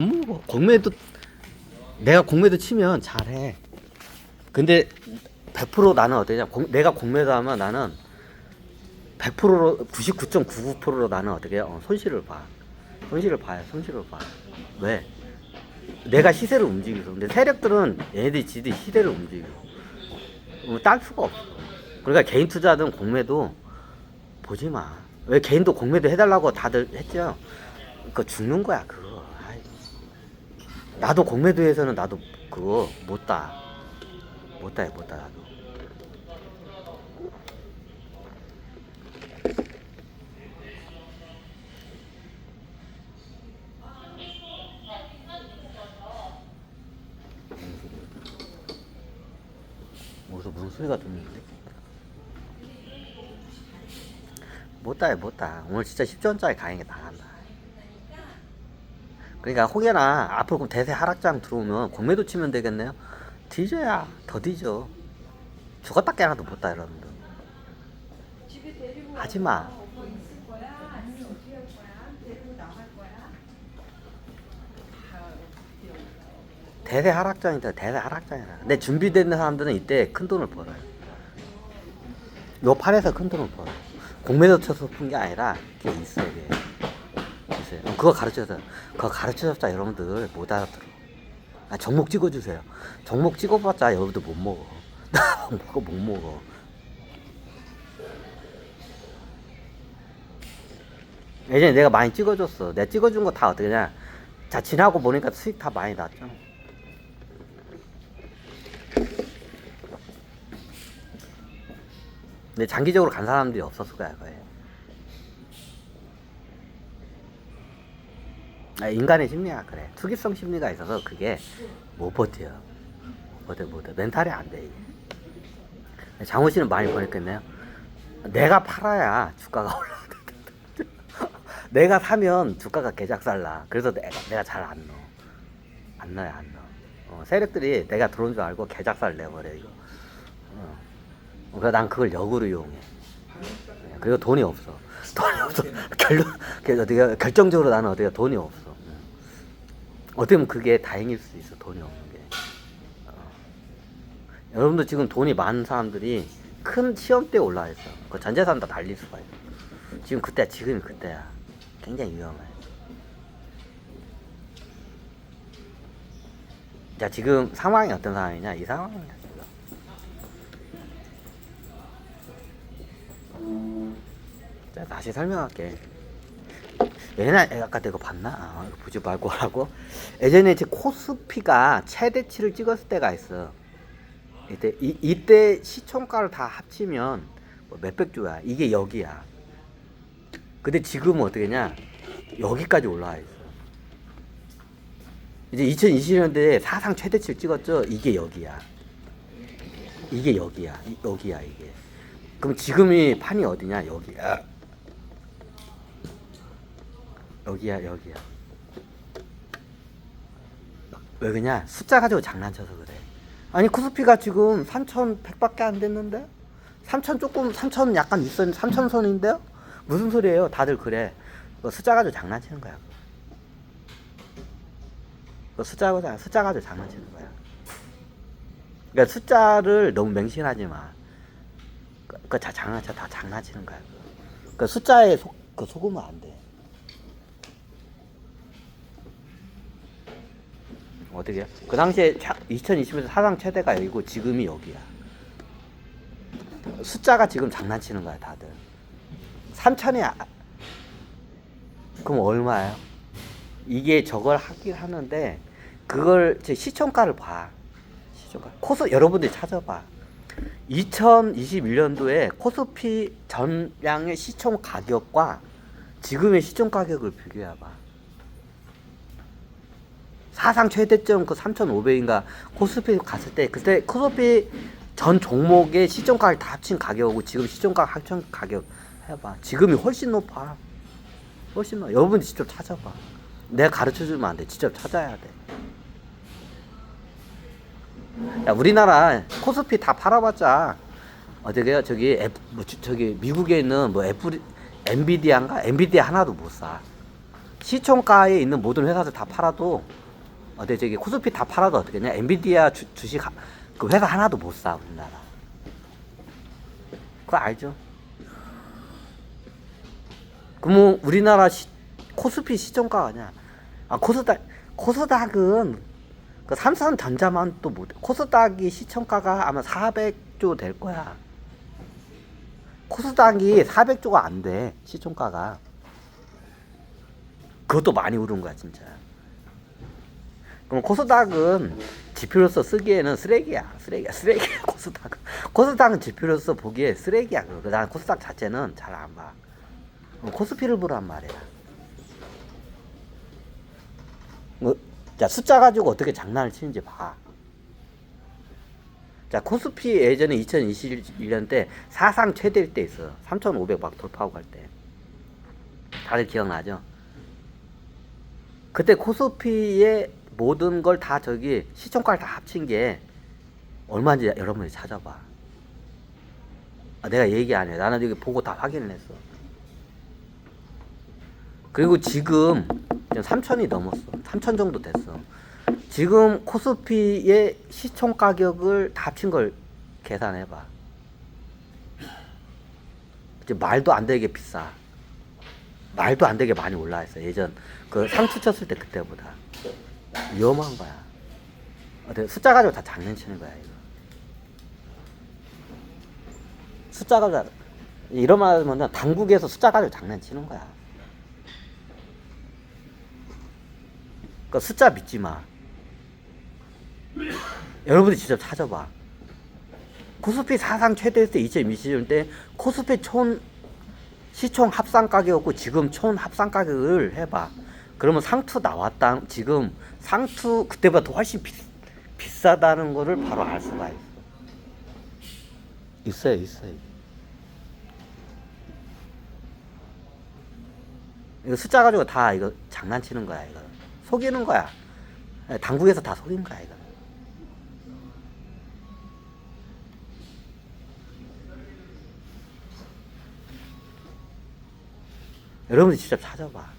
뭐 공매도 내가 공매도 치면 잘해. 근데 100% 나는 어떠냐? 공- 내가 공매도 하면 나는 100%로 99.99%로 나는 어떻게 해요? 어, 손실을 봐. 손실을 봐요. 손실을 봐. 왜? 내가 시세를 움직여서. 근데 세력들은 얘네들이 지들이 시세를 움직여. 어, 딸 수가 없어. 그러니까 개인 투자든 공매도 보지 마. 왜 개인도 공매도 해달라고 다들 했죠? 그거 죽는 거야 그거. 나도 공매도에서는 나도 그거 못 따. 못 따요 못 따. 나도. 무슨 무슨 소리가 들리는데? 못 따요 못 따. 오늘 진짜 10전짜리 가행에 당한다. 그러니까 혹여나 앞으로 대세 하락장 들어오면 공매도 치면 되겠네요. 뒤져야 더 뒤져. 죽었다 깨나도 못따 여러분들. 하지 마. 대세 하락장이다 대세 하락장이다. 근데 준비된 사람들은 이때 큰 돈을 벌어요. 요 판에서 큰 돈을 벌어. 공매도 쳐서 푼 게 아니라 그게 있어 이 게. 있어요. 그거 가르쳐서 그거 가르쳐줬자 여러분들 못 알아들어. 아, 종목 찍어주세요. 종목 찍어봤자 여러분들 못 먹어. 못 먹어 못 먹어. 예전에 내가 많이 찍어줬어. 내가 찍어준 거 다 어떻게냐. 자 지나고 보니까 수익 다 많이 났죠. 근데 장기적으로 간 사람들이 없었을 거야 그거에. 아, 인간의 심리가 그래. 투기성 심리가 있어서 그게 못 버텨, 못 버텨. 멘탈이 안 돼, 이게. 장호 씨는 많이 버렸겠네요. 내가 팔아야 주가가 올라. 내가 사면 주가가 개작살나. 그래서 내가, 내가 잘 안 넣어. 안 넣어요, 안 넣어. 어, 세력들이 내가 들어온 줄 알고 개작살 내버려, 이거. 어. 그래서 난 그걸 역으로 이용해. 그리고 돈이 없어. 돈이 없어. 결론, 결정적으로 나는 어떻게 돈이 없어. 응. 어떻게 보면 그게 다행일 수도 있어, 돈이 없는 게. 어. 여러분도 지금 돈이 많은 사람들이 큰 시험대에 올라와 있어. 그 전재산 다 달릴 수가 있어. 지금 그때, 지금이 그때야. 굉장히 위험해. 자, 지금 상황이 어떤 상황이냐? 이 상황이야, 지금. 자, 다시 설명할게. 옛날 아까 내가 봤나? 아, 보지 말고 하라고. 예전에 제 코스피가 최대치를 찍었을 때가 있어. 이때 이, 이때 시총가를 다 합치면 뭐 몇백 조야. 이게 여기야. 근데 지금은 어떻게냐? 여기까지 올라와 있어. 이제 2020년대에 사상 최대치를 찍었죠. 이게 여기야. 이게 여기야. 이- 여기야 이게. 그럼 지금이 판이 어디냐? 여기야. 여기야 여기야. 왜 그냐? 숫자 가지고 장난쳐서 그래. 아니 코스피가 지금 3,100밖에 안 됐는데? 3,000 조금 3,000 약간 있었 3,000 선인데요? 무슨 소리예요? 다들 그래. 그 숫자 가지고 장난치는 거야. 그 숫자 가지고 숫자 가지고 장난치는 거야. 그러니까 숫자를 너무 맹신하지 마. 그, 그다 장난쳐 다 장난치는 거야. 그거. 그 숫자에 속, 그 속으면 안 돼. 어떻게? 그 당시에 2020에서 사상 최대가 여기고 지금이 여기야. 숫자가 지금 장난치는 거야 다들. 3천이 그럼 얼마예요? 이게 저걸 하긴 하는데 그걸 제 시총가를 봐. 시총가. 코스 여러분들이 찾아봐. 2021년도에 코스피 전량의 시총 가격과 지금의 시총 가격을 비교해 봐. 사상 최대점 그 3,500인가 코스피 갔을 때 그때 코스피 전 종목의 시총가를 다 합친 가격하고 지금 시총가 합친 가격 해봐. 지금이 훨씬 높아. 훨씬 높아. 여러분 직접 찾아봐. 내가 가르쳐 주면 안 돼. 직접 찾아야 돼. 야, 우리나라 코스피 다 팔아봤자 어떻게요? 저기 애, 뭐, 저- 저기 미국에 있는 뭐 애플 엔비디아인가 엔비디아 하나도 못 사. 시총가에 있는 모든 회사들 다 팔아도 어때 저기 코스피 다 팔아도 어떻겠냐? 엔비디아 주, 주식 하- 그 회사 하나도 못 사 우리나라. 그거 알죠? 그러면 우리나라 시, 코스피 시총가가 아니야. 아 코스닥 코스닥은 그 삼성 전자만 또 못. 코스닥이 시총가가 아마 400조 될 거야. 코스닥이 400조가 안 돼. 시총가가. 그것도 많이 오른 거야, 진짜. 그럼 코스닥은 지표로서 쓰기에는 쓰레기야. 쓰레기야. 쓰레기야. 코스닥은. 코스닥은 지표로서 보기에 쓰레기야. 그거. 난 코스닥 자체는 잘 안 봐. 코스피를 보란 말이야. 뭐, 자, 숫자 가지고 어떻게 장난을 치는지 봐. 자, 코스피 예전에 2021년 때 사상 최대일 때 있어. 3,500 막 돌파하고 갈 때. 다들 기억나죠? 그때 코스피의 모든 걸 다 저기 시총가를 다 합친 게 얼마인지 여러분이 찾아봐. 아, 내가 얘기 안 해. 나는 여기 보고 다 확인을 했어. 그리고 지금 3천이 넘었어. 3천 정도 됐어. 지금 코스피의 시총 가격을 다 합친 걸 계산해봐. 이제 말도 안 되게 비싸. 말도 안 되게 많이 올라 있어. 예전 그 상추 쳤을 때 그때보다 위험한 거야. 어때 숫자 가지고 다 장난치는 거야 이거. 숫자 가지고 다- 이런 말 하면 당국에서 숫자 가지고 장난치는 거야. 그 숫자 믿지 마. 여러분들 직접 찾아봐. 코스피 사상 최대일 때 2020년 때 코스피 촌 시총 합산 가격이었고 지금 촌 합산 가격을 해봐. 그러면 상투 나왔다. 지금 상투 그때보다 더 훨씬 비, 비싸다는 거를 바로 알 수가 있어. 있어요, 있어요. 이거 숫자 가지고 다 이거 장난치는 거야, 이거. 속이는 거야. 당국에서 다 속인 거야, 이거. 여러분들 직접 찾아봐.